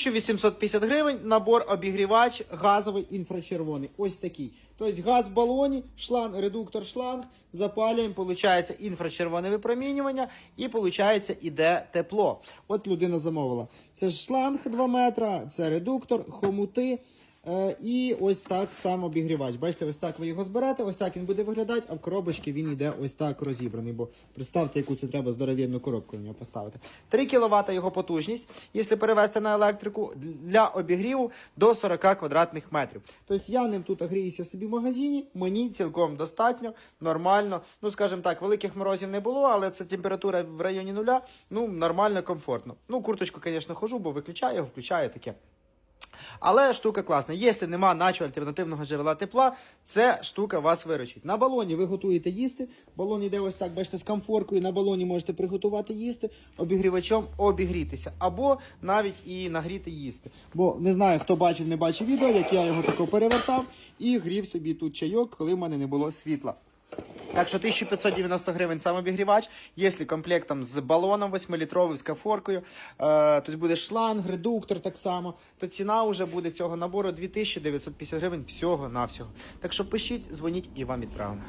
1850 гривень набор обігрівач газовий інфрачервоний. Ось такий. Тобто газ в балоні, шланг, редуктор шланг, запалюємо, получається інфрачервоне випромінювання і получається іде тепло. От людина замовила. Це ж шланг 2 метра, це редуктор, хомути. Е, і ось так сам обігрівач. Бачите, ось так ви його зберете, ось так він буде виглядати, а в коробочці він йде ось так розібраний. Бо представте, яку це треба здоровенну коробку на нього поставити. 3 кВт його потужність, якщо перевести на електрику, для обігріву до 40 квадратних метрів. Тобто я ним тут гріюся собі в магазині, мені цілком достатньо, нормально. Ну, скажімо так, великих морозів не було, але це температура в районі нуля, ну, нормально, комфортно. Ну, курточку, звісно, хожу, бо виключаю включаю таке. Але штука класна. Якщо нема наче альтернативного джерела тепла, ця штука вас виручить. На балоні ви готуєте їсти. Балон йде ось так, бачите, з комфоркою. На балоні можете приготувати їсти, обігрівачом обігрітися. Або навіть і нагріти їсти. Бо не знаю, хто бачив, не бачив відео, як я його тако перевертав і грів собі тут чайок, коли в мене не було світла. Так що 1590 гривень сам обігрівач, якщо комплектом з балоном 8-літровим, з кафоркою, е, тобто буде шланг, редуктор так само, то ціна вже буде цього набору 2950 гривень всього-навсього. Так що пишіть, дзвоніть і вам відправимо.